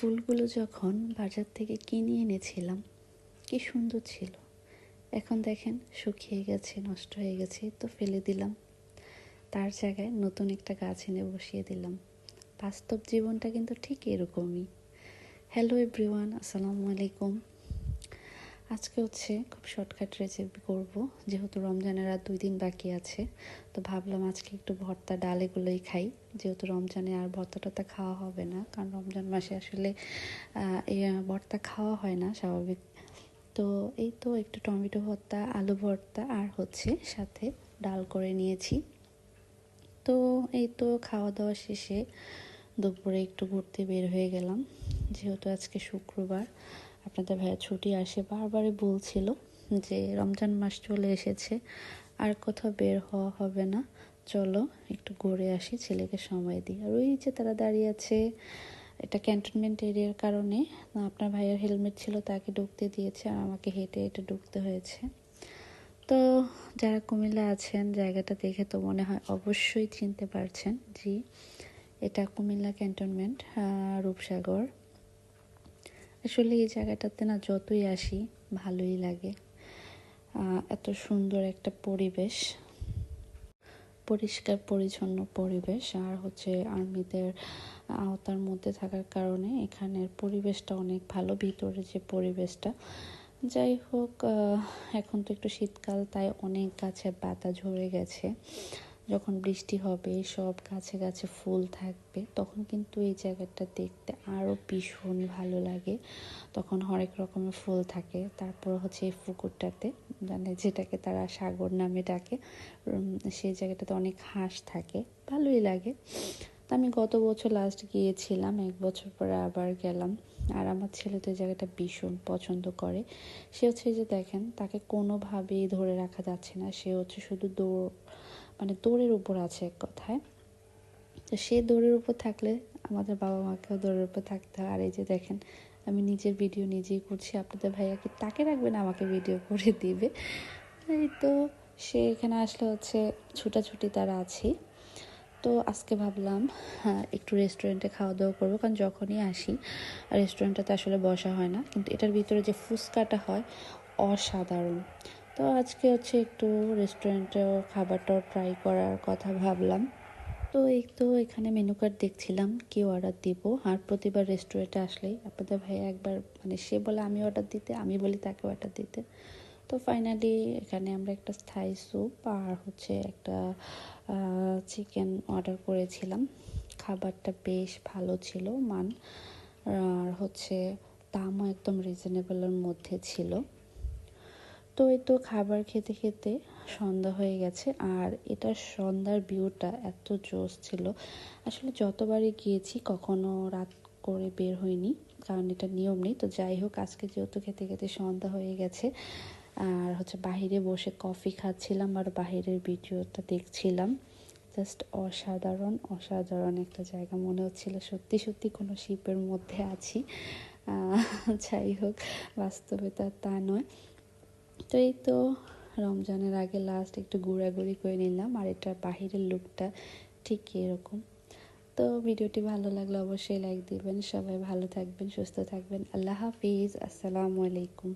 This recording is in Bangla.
ফুলগুলো যখন বাজার থেকে কিনে এনেছিলাম, কি সুন্দর ছিল। এখন দেখেন শুকিয়ে গেছে, নষ্ট হয়ে গেছে, তো ফেলে দিলাম। তার জায়গায় নতুন একটা গাছ এনে বসিয়ে দিলাম। বাস্তব জীবনটা কিন্তু ঠিক এরকমই। হ্যালো এভরিওয়ান আসসালামু আলাইকুম। আজকে হচ্ছে খুব শর্টকাট রেসিপি করব। যেহেতু রমজানের আর দুই দিন বাকি আছে, তো ভাবলাম আজকে একটু ভর্তা ডাল এগুলোই খাই। যেহেতু রমজানে আর ভর্তা টর্তা খাওয়া হবে না, কারণ রমজান মাসে আসলে ভর্তা খাওয়া হয় না স্বাভাবিক। তো এই তো একটু টমেটো ভর্তা, আলু ভর্তা আর হচ্ছে সাথে ডাল করে নিয়েছি। তো এই তো খাওয়া দাওয়া শেষে দুপুরে একটু ঘুরতে বের হয়ে গেলাম। যেহেতু আজকে শুক্রবার আপনাদের ভাইয়া ছুটি আসে, বারবারই বলছিল যে রমজান মাস চলে এসেছে, আর কোথাও বের হওয়া হবে না। চলো একটু ঘুরে আসি, ছেলেকে সময় দিই। আর ওই যে তারা দাঁড়িয়ে আছে, এটা ক্যান্টনমেন্ট এরিয়ার কারণে আপনার ভাইয়ের হেলমেট ছিল, তাকে ঢুকতে দিয়েছে আর আমাকে হেঁটে হেঁটে ঢুকতে হয়েছে। তো যারা কুমিল্লা আছেন, জায়গাটা দেখে তো মনে হয় অবশ্যই চিনতে পারছেন জি এটা কুমিল্লা ক্যান্টনমেন্ট রূপসাগর। আসলে এই জায়গাটাতে না যতই আসি, ভালোই লাগে। এত সুন্দর একটা পরিবেশ, পরিষ্কার, পরিচ্ছন্ন পরিবেশ। আর হচ্ছে আর্মিদের আওতার মধ্যে থাকার কারণে এখানের পরিবেশটা অনেক ভালো, ভিতরে যে পরিবেশটা। যাই হোক এখন তো একটু শীতকাল, তাই অনেক গাছের পাতা ঝরে গেছে। যখন বৃষ্টি হবে, সব গাছে গাছে ফুল থাকবে, তখন কিন্তু এই জায়গাটা দেখতে আরও ভীষণ ভালো লাগে। তখন হরেক রকমের ফুল থাকে। তারপর হচ্ছে এই পুকুরটাতে মানে যেটাকে তারা সাগর নামে ডাকে সেই জায়গাটাতে অনেক হাঁস থাকে। ভালোই লাগে। তো আমি গত বছর লাস্ট গিয়েছিলাম, এক বছর পরে আবার গেলাম। আর আমার ছেলে তো এই জায়গাটা ভীষণ পছন্দ করে। সে হচ্ছে যে দেখেন, তাকে কোনোভাবেই ধরে রাখা যাচ্ছে না। সে হচ্ছে শুধু দৌড় মানে দৌড়ের উপর আছে এক কথায়। তো সে দৌড়ের উপর থাকলে আমাদের বাবা মাকেও দৌড়ের উপর থাকতে হয়। আর এই যে দেখেন, আমি নিজের ভিডিও নিজেই করছি। আপনাদের ভাইয়া কি তাকে রাখবেন? আমাকে ভিডিও করে দিবে। এই তো সে এখানে আসলে হচ্ছে ছুটাছুটি তারা আছি তো আজকে ভাবলাম হ্যাঁ একটু রেস্টুরেন্টে খাওয়া দাওয়া করব। কারণ যখনই আসি রেস্টুরেন্টটাতে আসলে বসা হয় না। কিন্তু এটার ভিতরে যে ফুচকাটা হয়, অসাধারণ। তো আজকে হচ্ছে একটু রেস্টুরেন্টেও খাবারটাও ট্রাই করার কথা ভাবলাম। তো এই তো এখানে মেনু কার্ড দেখছিলাম, কি অর্ডার দিব? আর প্রতিবার রেস্টুরেন্টে আসলেই আপনাদের ভাই একবার মানে সে বলে আমি অর্ডার দিতে, আমি বলি তাকে অর্ডার দিতে। তো ফাইনালি এখানে আমরা একটা স্থায়ী স্যুপ আর হচ্ছে একটা চিকেন অর্ডার করেছিলাম। খাবারটা বেশ ভালো ছিল, মান। আর হচ্ছে দামও একদম রিজনেবলের মধ্যে ছিল। তো এই তো খাবার খেতে খেতে সন্ধ্যা হয়ে গেছে। আর এটার সন্ধ্যার ভিউটা এত জোস ছিল। আসলে যতবারই গিয়েছি কখনো রাত করে বের হইনি, কারণ এটা নিয়ম নেই। তো যাই হোক, আজকে যেহেতু খেতে খেতে সন্ধ্যা হয়ে গেছে, আর হচ্ছে বাহিরে বসে কফি খাচ্ছিলাম আর বাহিরের ভিডিওটা দেখছিলাম। জাস্ট অসাধারণ অসাধারণ একটা জায়গা মনে হচ্ছিল। সত্যি সত্যি কোনো শিপের মধ্যে আছি। যাই হোক, বাস্তবে তা নয়। তো এই তো রমজানের আগে লাস্ট একটু ঘোরাঘুরি করে নিলাম আর এটার বাহিরের লুকটা ঠিক এরকম। তো ভিডিওটি ভালো লাগলে অবশ্যই লাইক দিবেন, সবাই ভালো থাকবেন, সুস্থ থাকবেন। আল্লাহ হাফিজ, আসসালামু আলাইকুম।